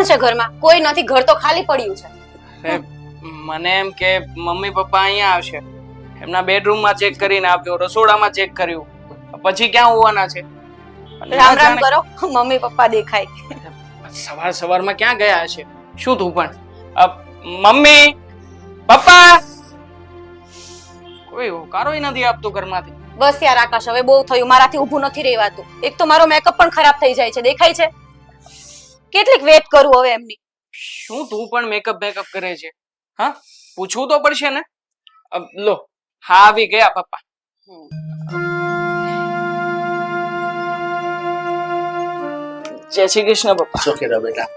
કોણ છે ઘરમાં? કોઈ નથી ઘર તો ખાલી પડ્યું છે. મને એમ કે મમ્મી પપ્પા અહીંયા આવશે. એમના બેડરૂમમાં ચેક કરીને આપ્યો રસોડામાં ચેક કર્યું. પછી ક્યાં હોવાના છે? રામ રામ કરો મમ્મી પપ્પા દેખાય. સવાર સવારમાં ક્યાં ગયા છે શું તું પણ? Mummy papa! કોઈ હોકારો નથી આપતો ઘરમાંથી. બસ યાર આકાશ હવે બહુ થયું મારાથી ઊભું નથી રહેવાતું. એક તો મારો મેકઅપ પણ ખરાબ થઈ જાય છે દેખાય છે? કેટલીક વેટ કરું હવે એમની. શું તું પણ મેકઅપ મેકઅપ કરે છે? હા? પૂછવું તો પડશે ને? લો હા આવી ગયા પપ્પા. જય શ્રી કૃષ્ણ પપ્પા. શું કેરા બેટા?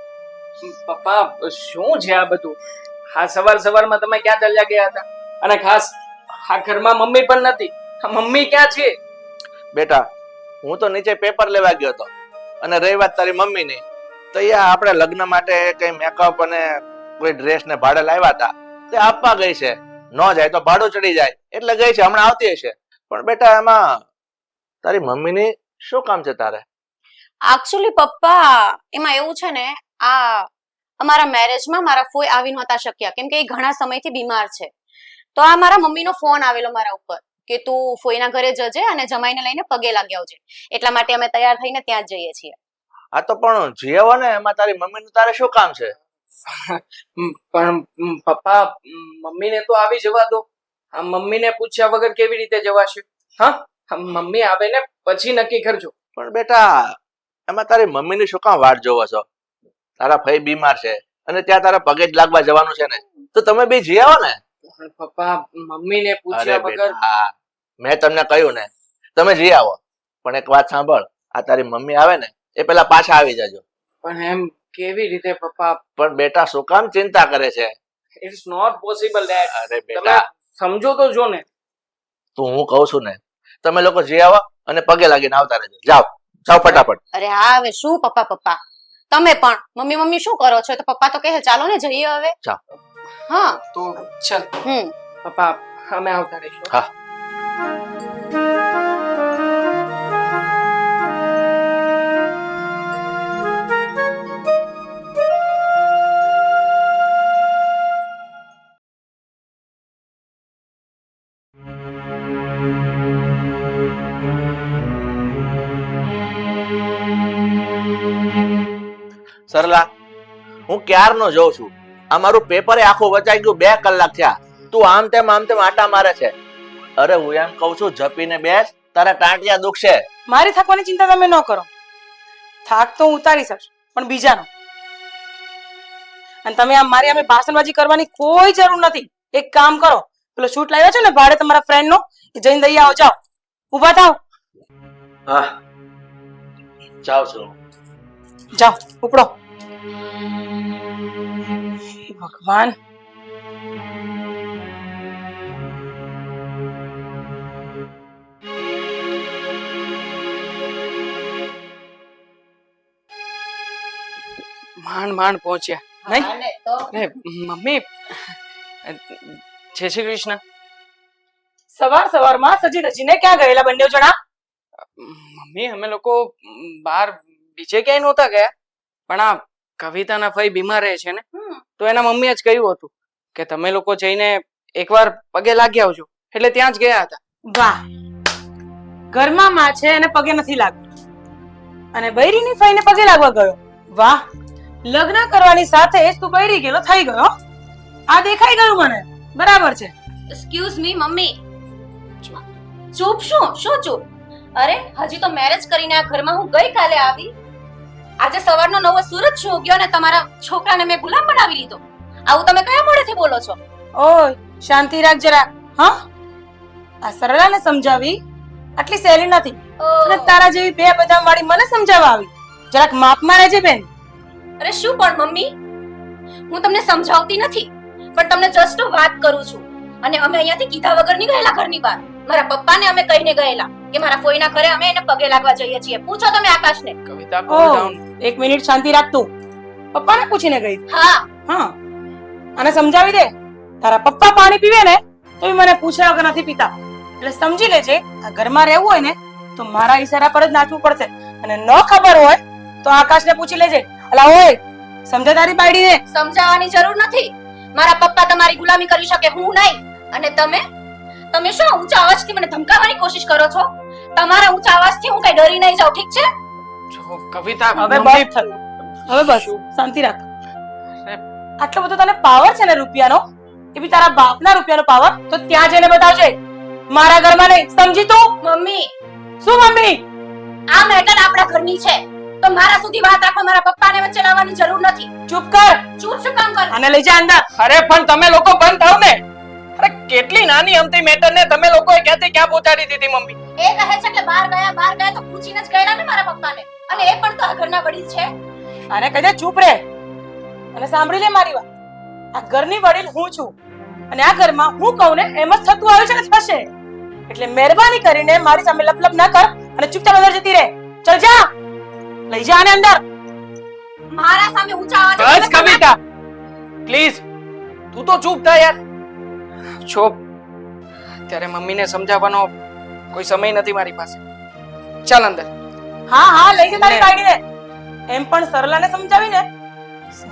પપ્પા શું છે આ બધું? હા સવાર સવારમાં તમે ક્યાં ચાલ્યા ગયા હતા? અને ખાસ આ ઘરમાં મમ્મી પણ નથી. મમ્મી ક્યાં છે? બેટા હું તો નીચે પેપર લેવા ગયો હતો. અને રહી વાત તારી મમ્મીની. તો અહીંયા આપણે લગ્ન માટે કઈ મેકઅપ અને કોઈ ડ્રેસ ને ભાડે લાવ્યા હતા, તે આપવા ગઈ છે. ન જાય તો ભાડું ચડી જાય, એટલે ગઈ છે, હમણાં આવતી હશે. પણ બેટા, એમાં તારી મમ્મીની શું કામ છે તારે? એકચ્યુઅલી પપ્પા, એમાં એવું છે ને, આ અમારા મેરેજમાં મારા ફોઈ આવી નહોતા શક્યા, કેમ કે એ ઘણા સમયથી બીમાર છે. તો આ મારા મમ્મીનો ફોન આવેલો મારા ઉપર, કે તું ફોઈના ઘરે જજે અને જમાઈને લઈને પગે લાગ્યા આવજે. એટલા માટે અમે તૈયાર થઈને ત્યાં જ જઈએ છીએ. આ તો પણ જીવો ને એમાં તારી મમ્મીનું તારે શું કામ છે? પણ પપ્પા મમ્મી મમ્મીને તો આવી જવા દો. આ મમ્મીને પૂછ્યા વગર કેવી રીતે જવાશે? હા મમ્મી આવે ને પછી નક્કી કરજો. પણ બેટા એમાં તારી મમ્મીની શું કામ વાટ જોવો છો? તારા ભાઈ બીમાર છે અને ત્યાં તારા પગે જ લાગવા જવાનું છે ને. તો તમે બી જી આવો ને પપ્પા મમ્મીને ને પૂછ્યા વગર મેં તમને કહ્યું ને તમે જી આવો પણ એક વાત સાંભળ આ તારી મમ્મી આવે ને એ પેલા પાછા આવી જજો. પણ એમ કેવી રીતે પપ્પા? પણ બેટા શું કામ ચિંતા કરે છે? ઇટ્સ નોટ પોસિબલ ડેડ અરે તમે બેટા. સમજો તો જો ને. તો હું કહું છું ને તમે લોકો જે આવો અને પગે લાગીને આવતા રહેજો. જાઓ જાઓ ફટાફટ. અરે હા હવે શું પપ્પા પપ્પા? તમે પણ. મમ્મી મમ્મી શું કરો છો? તો પપ્પા તો કહે ચાલો ને જઈએ હવે. ચાલ. હા. તો ચાલ. હમ. પપ્પા અમે આવતા રહીશું. હા. હું ક્યારનો જોઉં છું? આ મારું પેપર આખું વચાઈ ગયું બે કલાક થયા. તું આમ તેમ આમ તેમ આટા મારે છે. અરે હું એમ કઉ છું જપીને બેસ તારા ટાંટિયા દુખશે. મારી થાકવાની ચિંતા તમે ન કરો. થાક તો હું ઉતારી શકશ પણ બીજાનો. અને તમે આમ મારી અમે ભાષણબાજી કરવાની કોઈ જરૂર નથી. એક કામ કરો પેલો શૂટ લાવ્યો છે ને ભાડે તમારા ફ્રેન્ડ નો જઈને દઈ આવો જાઓ. ઊભા થાવ. હા. જાઓ છો. જાઓ ઉપડો. ભગવાન માંડ માંડ પહોંચ્યા નહીં હાલે તો અરે મમ્મી જય શ્રી કૃષ્ણ સવાર સવારમાં સજી રજીને ક્યાં ગયેલા બંને જણા મમ્મી અમે લોકો બહાર બીજે ક્યાંય નહોતા ગયા પણ આ કવિતાના ફઈ બીમાર રહે છે ને તો એના મમ્મીએ જ કહ્યું હતું કે તમે લોકો જઈને એકવાર પગે લાગી આવજો. એટલે ત્યાં જ ગયા હતા. વાહ. ઘરમાં માં છે અને પગે નથી લાગતું. અને બૈરીની ફઈને પગે લાગવા ગયો. વાહ. લગ્ન કરવાની સાથે જ તું બૈરી ગયેલો થઈ ગયો આ દેખાઈ ગયું મને. બરાબર છે. Excuse me mummy. ચૂપ. શું? શું ચૂપ? અરે હજી તો મેરેજ કરીને આ ઘરમાં હું ગઈ કાલે આવી? આજે સવારનો નવો સુરત છું ગયો ને તમારા છોકરાને મેં ગુલામ બનાવી લીધો. આવું તમે કયા મોડેથી બોલો છો? ઓય શાંતિ રાખ જરા હા? આ સરળાને સમજાવી? આટલી સહેલી નથી. અને તારા જેવી બે બદામ વાળી મને સમજાવવા આવી. જરાક માપમાં રહેજે બેન. અરે શું પણ મમ્મી? હું તમને સમજાવતી નથી પણ તમને જસ્ટ વાત કરું છું. અને અમે અહીંયાથી કીધા વગર નહીં ગયેલા ઘરની બહાર. મારા પપ્પાને અમે કહીને ગયેલા. કે મારા ફોઈના ઘરે અમે એને પગે લાગવા જઈએ છીએ. પૂછો તમે આકાશને. કવિતા ઓ ડાઉન એક મિનિટ શાંતિ રાખ તું. પપ્પાને પૂછીને ગઈ. હા. હા. અને સમજાવી દે. તારા પપ્પા પાણી પીવે ને તો મને પૂછ્યા વગર નથી પીતા. એટલે સમજી લેજે આ ઘરમાં રહેવું હોય ને તો મારા ઈશારા પર જ નાચવું પડશે. અને ન ખબર હોય તો આકાશને પૂછી લેજે. અલા ઓય સમજે તારી બાયડીને? સમજાવવાની જરૂર નથી. મારા પપ્પા તમારી ગુલામી કરી શકે હું નહીં. અને તમે? તમે શું ઊંચા અવાજથી મને ધમકાવવાની કોશિશ કરો છો? તમારા ઊંચા અવાજથી હું કઈ ડરી નહીં જાઉં ઠીક છે? જો કવિતા હવે બસ હવે બસ શાંતિ રાખ. આટલો બધો તને પાવર છે ને રૂપિયાનો? એ બી તારા બાપના રૂપિયાનો પાવર તો ત્યાં જઈને બતાવજે. મારા ઘરમાં નહીં. સમજી તું? મમ્મી. શું મમ્મી? આ મેટર આપણા ઘરની છે. તો મારા સુધી વાત રાખો મારા પપ્પાને વચ્ચે લાવવાની જરૂર નથી. ચૂપ કર. ચૂપ શું કામ કર? અને લઈ જા અંદર. અરે પણ તમે લોકો બંધ થાવ ને. કેટલી નાની અમતી મેટર ને તમે લોકોએ ક્યાંથી ક્યાં પહોંચાડી દીધી મમ્મી? એ કહે છે કે બહાર ગયા બહાર ગયા તો પૂછીને જ ગયા ને મારા પપ્પાને. અને એ પણ તો આ ઘરના વડીલ છે. અરે કહી ચૂપ રે. અને સાંભળી લે મારી વાત. આ ઘરની વડીલ હું છું. અને આ ઘરમાં હું કહું ને એમ જ થતું આવ્યું છે ને થશે. એટલે મહેરબાની કરીને મારી સામે લપલપ ના કર અને ચૂપચાપ અંદર જતી રહે. ચલ જા. લઈ જા આને અંદર. મારા સામે ઊંચા બસ કવિતા. પ્લીઝ તું તો ચૂપ થા યાર. ચૂપ ત્યારે મમ્મીને સમજાવવાનો કોઈ સમય નથી મારી પાસે. ચાલ અંદર. હા હા લઈ જા તારી ને. એમ પણ સરલાને સમજાવીને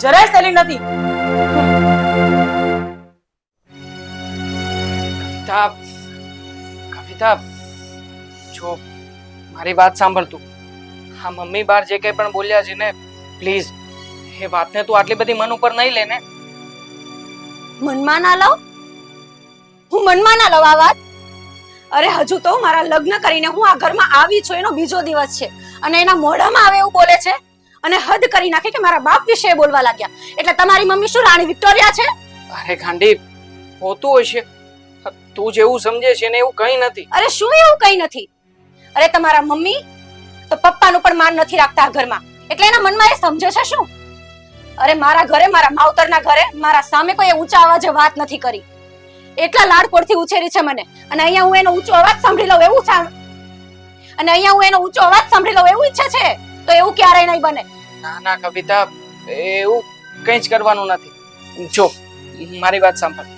જરાય સહેલી નથી. કવિતા કવિતા જો મારી વાત સાંભળ તું. હા મમ્મી બાર જે કંઈ પણ બોલ્યા છે ને પ્લીઝ એ વાતને તું આટલી બધી મન ઉપર નહીં લે ને. મનમાં ના લઉં હું મનમાં ના લઉં આ વાત? અરે હજુ તો મારા લગ્ન કરીને હું આ ઘરમાં આવી છું એનો બીજો દિવસ છે. અને એના મોઢામાં આવે એવું બોલે છે? અને હદ કરી નાખે કે મારા બાપ વિશે બોલવા લાગ્યા. એટલે તમારી મમ્મી શું રાણી વિક્ટોરિયા છે? અરે ગાંડી હોતું હોય છે તું જેવું સમજે છે ને એવું કંઈ નથી. અરે શું એવું કઈ નથી? અરે તમારા મમ્મી તો પપ્પાનું પણ માન નથી રાખતા આ ઘરમાં. એટલે એના મનમાં એ સમજે છે શું? અરે મારા ઘરે મારા માવતરના ઘરે મારા સામે કોઈ ઊંચા અવાજે વાત નથી કરી. એટલા લાડકોડથી ઉછેરી છે મને. અને અહીંયા હું એનો ઊંચો અવાજ સાંભળી લઉં એવું અને અહીંયા હું એનો ઊંચો અવાજ સાંભળી લઉં એવું ઈચ્છે છે? તો એવું ક્યારેય નહીં બને. ના ના, કવિતા, એવું કંઈ જ કરવાનું નથી. જો, મારી વાત સાંભળ.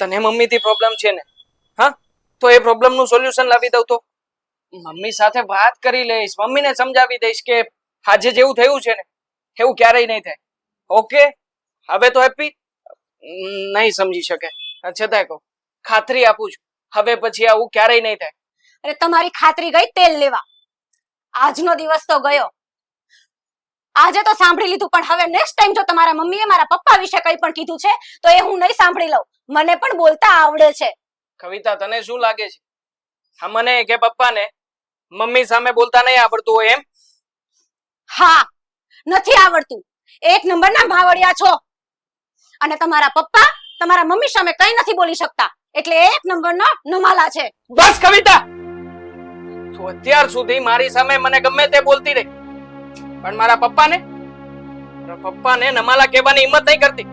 તને મમ્મીથી પ્રોબ્લેમ છે ને? હા? તો એ પ્રોબ્લેમનું સોલ્યુશન લાવી દઉં તો? મમ્મી સાથે વાત કરી લઈશ. મમ્મીને સમજાવી દઈશ કે આજે જેવું થયું છે ને, એવું ક્યારેય નહીં થાય. ઓકે હવે તો હેપી નહીં સમજી શકે. છતાંય કહું ખાતરી આપું છું. હવે પછી આવું ક્યારેય નહીં થાય. અરે તમારી ખાતરી ગઈ તેલ લેવા. આજનો દિવસ તો ગયો. આજે તો સાંભળી લીધું પણ હવે નેક્સ્ટ ટાઈમ જો તમારા મમ્મીએ મારા પપ્પા વિશે કંઈ પણ કીધું છે તો એ હું નહીં સાંભળી લઉં. મને પણ બોલતા આવડે છે. કવિતા તને શું લાગે છે? હા મને કે પપ્પાને? મમ્મી સામે બોલતા નહીં આવડતું હોય એમ? હા નથી આવડતું. એક નંબરના ભાવડિયા છો. અને તમારા પપ્પા તમારા મમ્મી સામે કંઈ નથી બોલી શકતા. એટલે એક નંબરનો નમાલા છે. બસ કવિતા. તું અત્યાર સુધી મારી સામે મને ગમે તે બોલતી રહી. પણ મારા પપ્પાને? મારા પપ્પાને નમાલા કહેવાની હિંમત નહીં કરતી.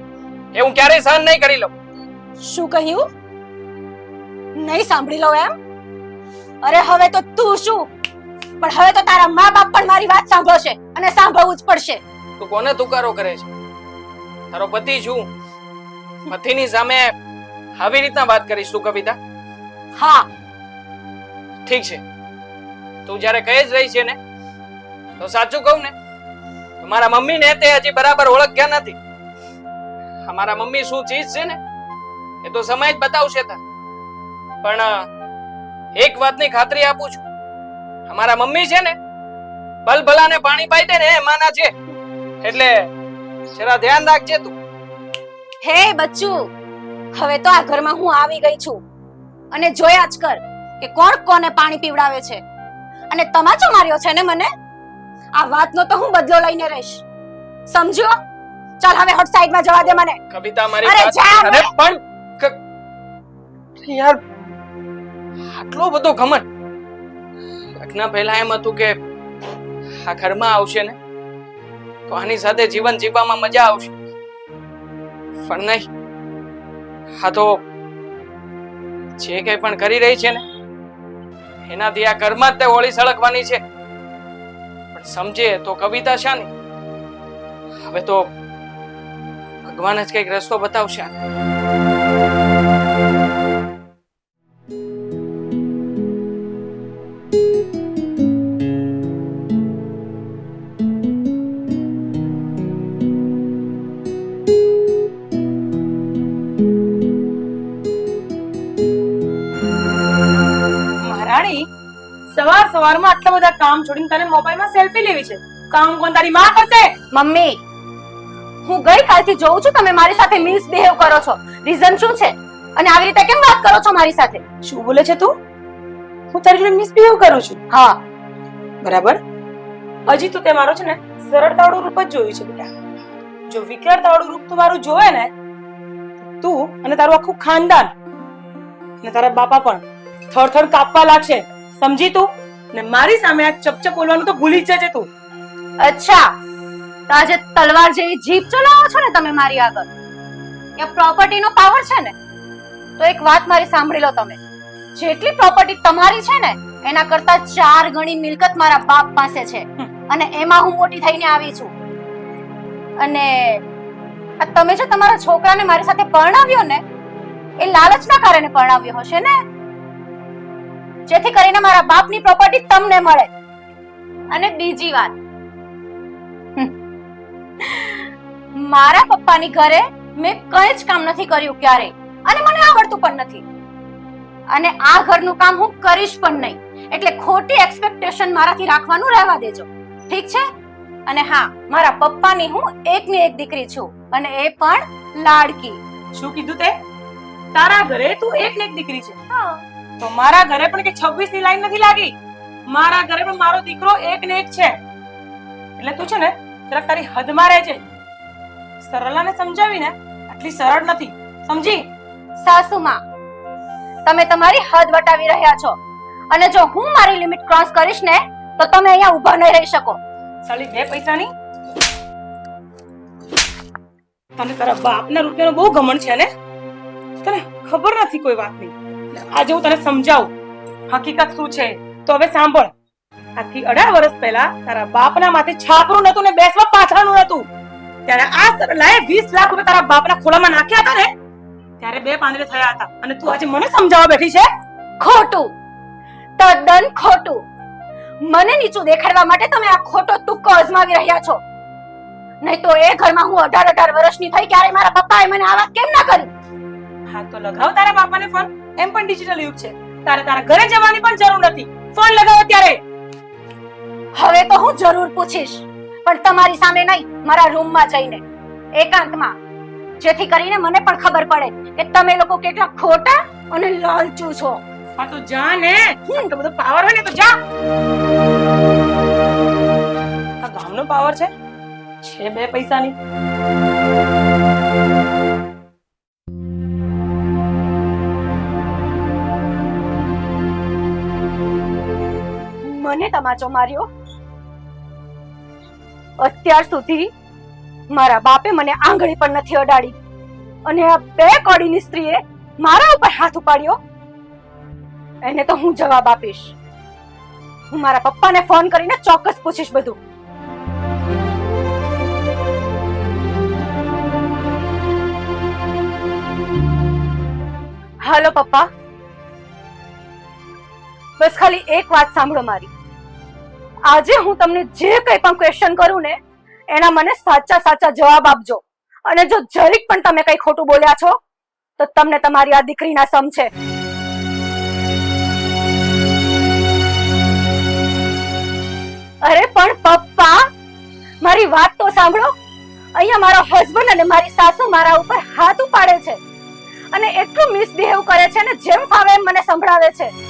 એ હું ક્યારેય સહન નહીં કરી લઉં. શું કહ્યું? નહીં સાંભળી લો એમ? અરે હવે તો તું શું? પણ હવે તો તારા મા બાપ પણ મારી વાત સાંભળશે અને સાંભળવું જ પડશે. તું કોને તુકારો કરે છે? તારો પતિ છું. પતિની સામે આવી રીતના વાત કરીશ તું કવિતા. હા. ઠીક છે. તું જ્યારે કહે જ રહી છે ને તો સાચું કહું ને તો મમ્મી ને તે હજી બરાબર ઓળખ્યા નથી. અમારા મમ્મી શું ચીજ છે ને એ તો સમય જ બતાવશે તા પણ એક વાતની ખાતરી આપું છું. અમારા મમ્મી છે ને ભલભલાને પાણી પાઈ દે ને એ માના છે. એટલે જરા ધ્યાન રાખજે તું. હે બચ્ચુ હવે તો આ ઘરમાં હું આવી ગઈ છું. અને જોયા જ કર કે કોણ કોને પાણી પીવડાવે છે. અને તમાચો માર્યો છે ને મને? આ વાતનો તો હું બદલો લઈને રહીશ. સમજો ચાલ હવે હોટ સાઈડમાં જવા દે મને. કવિતા મારી અરે જા અરે પણ યાર આટલો બધો ઘમંડ. લગ્ન પહેલા એમ હતું કે આ ઘરમાં આવશે ને? તો આની સાથે જીવન જીવવામાં મજા આવશે. પણ નહીં. હા તો જે કંઈ પણ કરી રહી છે ને, એનાથી આ ઘરમાં જ તે હોળી સળગવાની છે. પણ સમજે તો કવિતા શાની હવે તો ભગવાન જ કંઈક રસ્તો બતાવશે સવારમાં આટલા બધા કામ છોડીને તને મોબાઈલમાં સેલ્ફી લેવી છે? કામ કોણ તારી માં કરશે? મમ્મી હું ગઈ કાલથી જોઉં છું તમે મારી સાથે મિસબિહેવ કરો છો. રીઝન શું છે? અને આવી રીતે કેમ વાત કરો છો મારી સાથે? શું બોલે છે તું? હું તારી જોડે મિસબિહેવ કરું છું. હા. બરાબર? હજી તું તે મારો છે ને સરળતાવાળું રૂપ જ જોયું છે બેટા. જો વિકરાળતાવાળું રૂપ તું મારું જોવે ને તું અને તારું આખું ખાનદાન અને તારા બાપા પણ થર થર કાપવા લાગશે. સમજી તું? ને મારી સામે આ ચપચપ બોલવાનું તો ભૂલી જ જજે તું. અચ્છા. તો આજે તલવાર જેવી જીભ ચલાવો છો ને તમે મારી આગળ. ત્યાં પ્રોપર્ટી નો પાવર છે ને તો એક વાત મારી સાંભળી લો તમે. જેટલી પ્રોપર્ટી તમારી છે ને એના કરતા ચાર ગણી મિલકત મારા બાપ પાસે છે. અને એમાં હું મોટી થઈને આવી છું. અને તમે જો તમારા છોકરાને મારી સાથે પરણાવ્યો ને એ લાલચના કારણે પરણાવ્યો હશે ને? જેથી કરીને મારા બાપની પ્રોપર્ટી તમને મળે. અને બીજી વાત. મારા પપ્પાની ઘરે મેં કંઈ જ કામ નથી કર્યું ક્યારેય. અને મને આવડતું પણ નથી. અને આ ઘરનું કામ હું કરીશ પણ નહીં. એટલે ખોટી એક્સપેક્ટેશન મારાથી રાખવાનું રહેવા દેજો. ઠીક છે? અને હા મારા પપ્પાની હું એકની એક દીકરી છું. અને એ પણ લાડકી. શું કીધું તે? તારા ઘરે તું એક ને એક દીકરી છે? તો મારા ઘરે પણ કે 26 ની લાઈન નથી લાગી? મારા ઘરે પણ મારો દીકરો એક ને એક છે. એટલે તું છે ને જરાક તારી હદમાં રહે છે સરલાને સમજાવીને આટલી સરળ નથી. સમજી? સાસુમાં તમે તમારી હદ વટાવી રહ્યા છો. અને જો હું મારી લિમિટ ક્રોસ કરીશ ને તો તમે અહીંયા ઊભા નહીં રહી શકો. સાલી બે પૈસાની? તને તારા બાપના રૂપિયાનો બહુ ઘમંડ છે ને? તને ખબર નથી કોઈ વાતની. આજે હું તને સમજાવું. હકીકત શું છે? તો હવે સાંભળ. આથી અઢાર વર્ષ પહેલા તારા બાપના માથે છાપરું નતું ને બેસવા પાછળનું નતું ત્યારે આ સરલાએ વીસ લાખ રૂપિયા તારા બાપના ખોળામાં નાખ્યા હતા ને? ત્યારે બે પાંદડે થયા હતા. અને તું આજે મને સમજાવવા બેઠી છે? ખોટું. તદ્દન ખોટું. મને નીચું દેખાડવા માટે તમે આ ખોટો તુક્કો અજમાવી રહ્યા છો. નહીં તો એ ઘરમાં હું અઢાર અઢાર વર્ષની થઈ ક્યારે મારા પપ્પાએ મને આ વાત કેમ ના કરી હા તો લગાવ તારા બાપાને ફોન. એમ પણ ડિજિટલ યુગ છે. તારે તારા ઘરે જવાની પણ જરૂર નથી. ફોન લગાવો ત્યારે હવે તો હું જરૂર પૂછીશ. પણ તમારી સામે નહીં મારા રૂમમાં જઈને. એકાંતમાં. જેથી કરીને મને પણ ખબર પડે કે તમે લોકો કેટલા ખોટા અને લાલચુ છો. હા તો જા ને. આટલો બધો પાવર હોય ને તો જા. આ ગામનો પાવર છે. છે બે પૈસાની. મને માર્યો. અત્યાર સુધી મારા બાપે મને આંગળી પણ નથી અડાડી. અને આ બે કોડીની સ્ત્રીએ મારા ઉપર હાથ ઉપાડ્યો. એને તો હું જવાબ આપીશ. હું મારા પપ્પાને ફોન કરીને ચોક્કસ પૂછીશ બધું. હાલો પપ્પા. બસ ખાલી એક વાત સાંભળો મારી. આજે હું તમને જે કંઈ પણ ક્વેશ્ચન કરું ને, એના મને સાચા સાચા જવાબ આપજો. અને જો જરીક પણ તમે કંઈ ખોટું બોલ્યા છો, તો તમને તમારી આ દીકરીના સમ છે. અરે પણ પપ્પા, મારી વાત તો સાંભળો. અહીંયા મારો હસબન્ડ અને મારી સાસુ મારા ઉપર હાથ ઉપાડે છે. અને એટલું મિસબિહેવ કરે છે ને, જેમ ફાવે એમ મને સંભળાવે છે.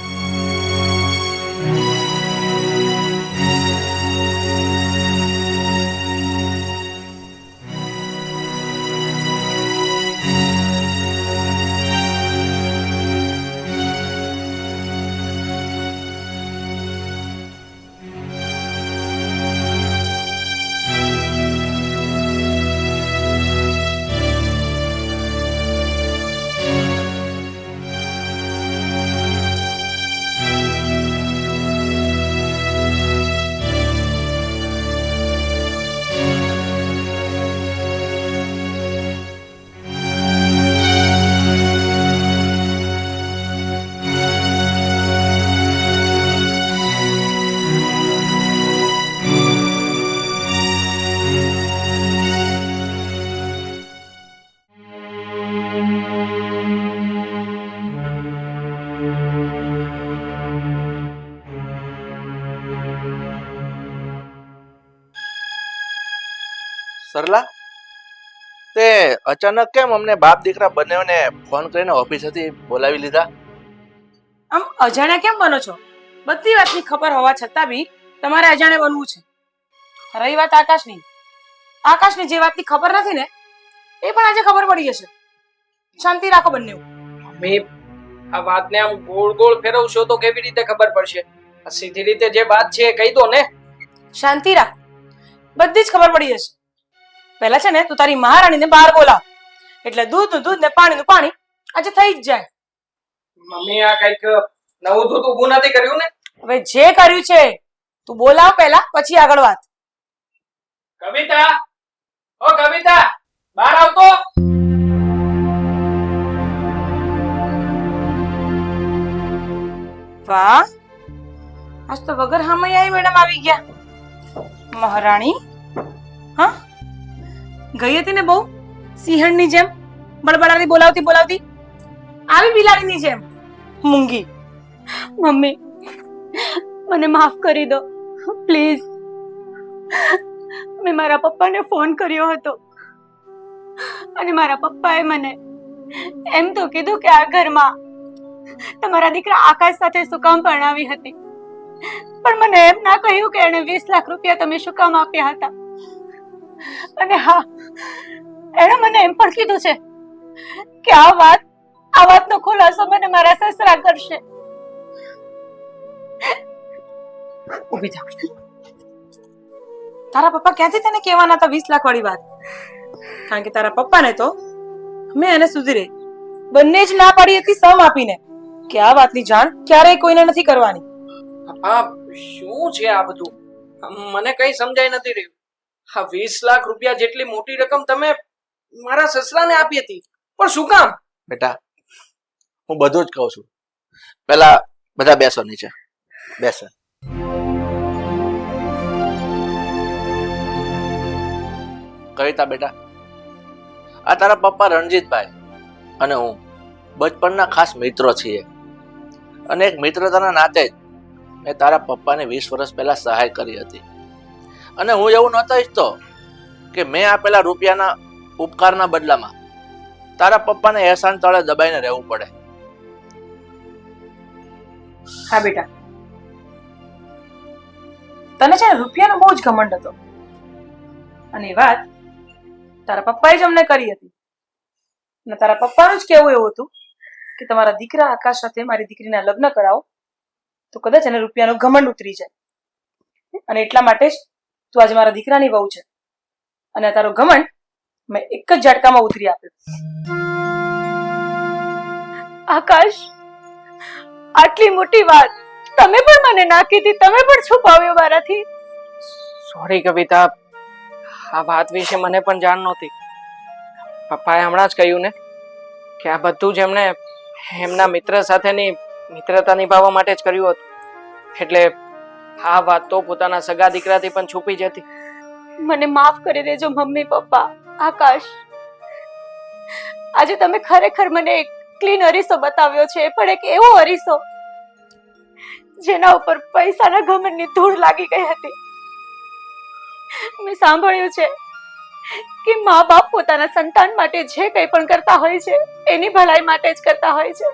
સરલા? તે અચાનક કેમ અમને બાપ દીકરા બંનેઓને ફોન કરીને ઓફિસેથી બોલાવી લીધા? આમ અજાણ્યા કેમ બનો છો? બધી વાતની ખબર હોવા છતાં બી તમારે અજાણે બનવું છે. રહી વાત આકાશની. આકાશની જે વાતની ખબર નથી ને એ પણ આજે ખબર પડી જશે. શાંતિ રાખો બંને મમ્મી આ વાતને આમ ગોળ ગોળ ફેરવશો તો કેવી રીતે ખબર પડશે? સીધી રીતે જે વાત છે એ કહી દો ને. શાંતિ રાખ. બધી જ ખબર પડી જશે. પહેલા છે ને તું તારી મહારાણીને બહાર બોલાવ. એટલે દૂધનું દૂધ ને પાણીનું પાણી આજે થઈ જ જાય. મમ્મી આ કંઈક નવું દૂધ ઊભું નથી કર્યું ને? હવે જે કર્યું છે તું બોલાવ પહેલા પછી આગળ વાત. કવિતા ઓ કવિતા બહાર આવતો? વાહ આજ તો વગર હામૈયાએ મેડમ આવી ગયા. મહારાણી હા? ગઈ હતી ને બહુ? સિંહણની જેમ? બળબડાની બોલાવતી બોલાવતી? આવી બિલાડીની જેમ? મૂંગી. મમ્મી, મને માફ કરી દો. પ્લીઝ. મેં મારા પપ્પાને ફોન કર્યો હતો. અને મારા પપ્પાએ મને એમ તો કીધું કે આ ઘરમાં તમારા દીકરા આકાશ સાથે શું કામ પરણાવી હતી. પણ મને એમ ના કહ્યું કે એણે વીસ લાખ રૂપિયા તમે શું કામ આપ્યા હતા. અને હા, એણે મને એમ પણ કીધું છે કે આ વાત, આ વાતનો ખુલાસો મને મારા સસરા કરશે. ઊભી થા તારા પપ્પા ક્યાંથી તને કહેવાના હતા વીસ લાખ વાળી વાત? કારણ કે તારા પપ્પાને તો મેં એને સુધી રહી. બંને જ ના પાડી હતી સમ આપીને કે આ વાતની જાણ ક્યારેય કોઈને નથી કરવાની. પપ્પા, શું છે આ બધું? મને કઈ સમજાય નથી રહ્યું. હા, વીસ લાખ રૂપિયા જેટલી મોટી રકમ તમે મારા સસરાને આપી હતી. પણ શું કામ? બેટા, હું બધું જ કહું છું. પેલા બધા બેસો નીચે. બેસો. કવિતા બેટા, આ તારા પપ્પા રણજીતભાઈ અને હું બચપણના ખાસ મિત્રો છીએ. અને એક મિત્રતાના નાતે જ મેં તારા પપ્પાને વીસ વર્ષ પહેલા સહાય કરી હતી. અને હું એવું નહોતો ઈચ્છતો કે મેં આપેલા રૂપિયાના ઉપકારના બદલામાં તારા પપ્પાને એહસાન તળે દબાઈને રહેવું પડે. હા, બેટા. તને છે ને રૂપિયાનો બહુ જ ઘમંડ હતો. અને વાત તારા પપ્પાએ જ અમને કરી હતી. અને તારા પપ્પાનું જ કહેવું એવું હતું કે તમારા દીકરા આકાશ સાથે મારી દીકરીના લગ્ન કરાવો, તો કદાચ એને રૂપિયાનો ઘમંડ ઉતરી જાય. અને એટલા માટે જ તું આજે મારા દીકરાની વહુ છે. અને તારો ઘમંડ મેં એક જ ઝાટકામાં ઉતરી આપ્યો. આકાશ આટલી મોટી વાત તમે પણ મને ના કીધી તમે પણ છુપાવ્યો મારાથી? સોરી કવિતા આ વાત વિશે મને પણ જાણ નહોતી. પપ્પાએ હમણાં જ કહ્યું ને કે આ બધું જ એમણે એમના મિત્ર સાથેની મિત્રતા નિભાવવા માટે જ કર્યું હતું. એટલે આ વાત તો પોતાના સગા દીકરાથી પણ છુપી જતી મને માફ કરી દેજો, મમ્મી, પપ્પા, આકાશ. આજે તમે ખરેખર મને એક ક્લીન અરીસો બતાવ્યો છે, પણ એક એવો અરીસો, જેના ઉપર પૈસાના ઘમંડની ધૂળ લાગી ગઈ હતી. મેં સાંભળ્યું છે કે મા બાપ પોતાના સંતાન માટે જે કંઈ પણ કરતા હોય છે, એની ભલાઈ માટે જ કરતા હોય છે.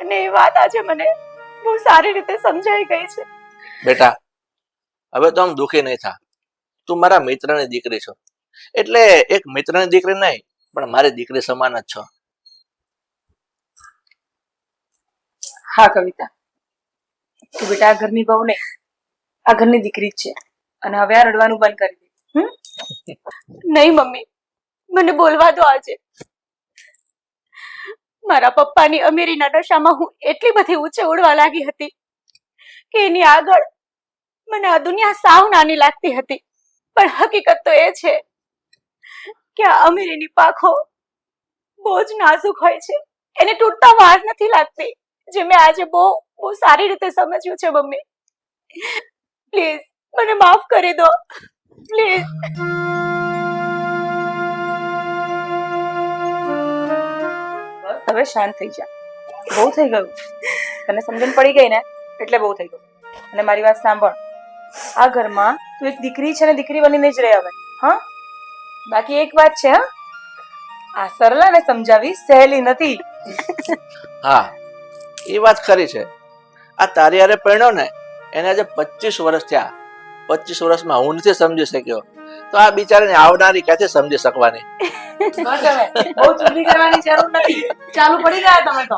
અને એ વાત આજે મને બહુ સારી રીતે સમજાઈ ગઈ છે. બેટા હવે તો આમ દુખી નહીં થા. તું મારા મિત્રની દીકરી છો. એટલે એક મિત્રની દીકરી નહીં પણ મારી દીકરી સમાન જ છો. હા કવિતા. તું બેટા આ ઘરની બહુ નહીં આ ઘરની દીકરી જ છે. અને હવે આ રડવાનું બંધ કરી દે. નહીં મમ્મી. મને બોલવા દો આજે. મારા પપ્પાની અમીરીના નશામાં હું એટલી બધી ઊંચે ઉડવા લાગી હતી કે એની આગળ મને આ દુનિયા સાવ નાની લાગતી હતી. પણ હકીકત તો એ છે કે આ અમીરીની પાખો બહુ જ નાજુક હોય છે. એને તૂટતા વાર નથી લાગતી. જે મેં આજે બહુ બહુ સારી રીતે સમજ્યું છે, મમ્મી. પ્લીઝ, મને માફ કરી દો. પ્લીઝ. હવે શાંત થઈ જા બહુ થઈ ગયું. તને સમજણ પડી ગઈ ને? એટલે બહુ થઈ ગયું. અને મારી વાત સાંભળ. આ ઘરમાં તું એક દીકરી છે ને, દીકરી બનીને જ રહે હવે. હા? બાકી એક વાત છે આ સરલાને સમજાવી સહેલી નથી. હા, એ વાત ખરી છે. આ તારી હારે પરણ્યો ને, એને આજે પચીસ વર્ષ થયા. પચીસ વર્ષમાં હું નથી સમજી શક્યો. તો આ બિચારાને આવનારી ક્યાંથી સમજી શકવાની? બહુ ચૂંટણી કરવાની જરૂર નથી. ચાલુ પડી ગયા તમે તો.